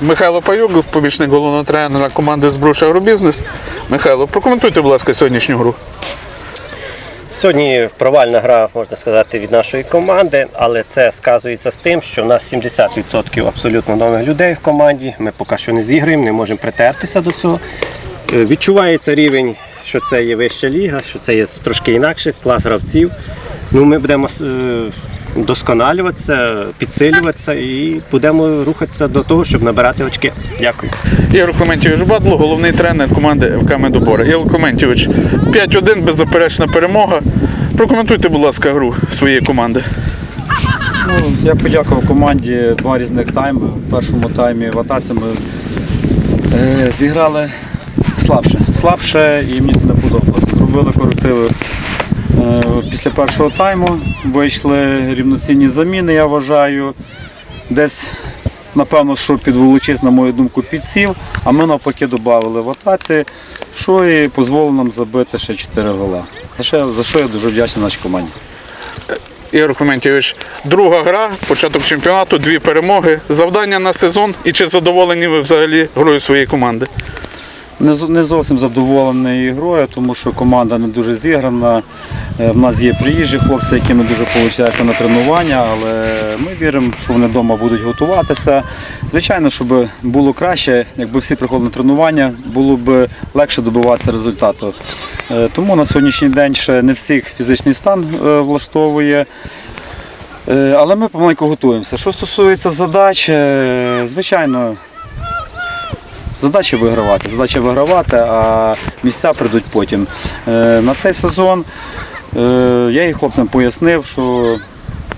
Михайло Паюк, помічник головного тренера команди Збруч Агробізнес. Михайло, прокоментуйте, будь ласка, сьогоднішню гру. Сьогодні провальна гра, можна сказати, від нашої команди, але це сказується з тим, що в нас 70% абсолютно нових людей в команді. Ми поки що не зіграємо, не можемо притертися до цього. Е, Відчувається рівень, що це є вища ліга, що це є трошки інакше, клас гравців. Ну, ми будемо е, досконалюватися, підсилюватися і будемо рухатися до того, щоб набирати очки. Дякую. Ігор Клементьович Бадло, головний тренер команди ФК Медобора. Ігор Клементьович, 5-1, беззаперечна перемога. Прокоментуйте, будь ласка, гру своєї команди. Ну, я подякував команді два різних тайми. В першому таймі в атаці ми е, зіграли слабше. Слабше і мені це не подобалося. Зробили корективи після першого тайму. Вийшли рівноцінні заміни, я вважаю. Десь, напевно, що підволочись, на мою думку, підсів, а ми навпаки додали в атаці, що і дозволило нам забити ще 4 гола. За що, за що я дуже вдячний нашій команді. Ігор Клементьович, друга гра, початок чемпіонату, дві перемоги, завдання на сезон і чи задоволені ви взагалі грою своєї команди? Не, зовсім задоволений грою, тому що команда не дуже зіграна. Е, В нас є приїжджі хлопці, якими дуже виходить на тренування, але ми віримо, що вони вдома будуть готуватися. Звичайно, щоб було краще, якби всі приходили на тренування, було б легше добиватися результату. Е, Тому на сьогоднішній день ще не всіх фізичний стан е, влаштовує. Е, Але ми помаленьку готуємося. Що стосується задач, е, звичайно, Задача вигравати. Задача вигравати, а місця прийдуть потім. Е, На цей сезон е, я і хлопцям пояснив, що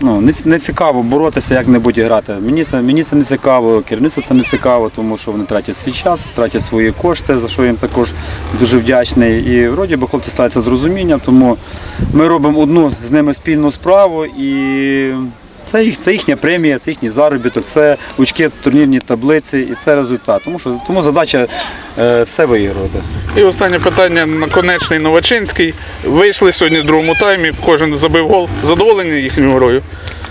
ну, не, цікаво боротися, як-небудь грати. Мені це, мені це не цікаво, керівництву це не цікаво, тому що вони тратять свій час, тратять свої кошти, за що їм також дуже вдячний. І вроді би хлопці ставляться з розумінням, тому ми робимо одну з ними спільну справу і. Це, їх, це їхня премія, це їхній заробіток, це очки турнірні таблиці і це результат. Тому що тому задача е, все виграти. І останнє питання на конечний Новачинський. Вийшли сьогодні в другому таймі, кожен забив гол. Задоволені їхньою грою?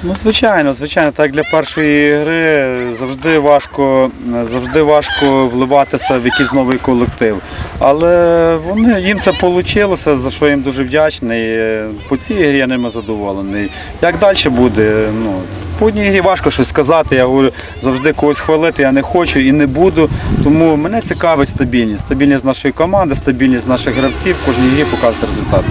Ну, звичайно, звичайно, так для першої гри завжди важко, завжди важко вливатися в якийсь новий колектив. Але вони, їм це вийшло, за що їм дуже вдячний. По цій грі я ними задоволений. Як далі буде? Ну, по одній грі важко щось сказати. Я говорю, завжди когось хвалити я не хочу і не буду. Тому мене цікавить стабільність. Стабільність нашої команди, стабільність наших гравців, кожній грі показує результат.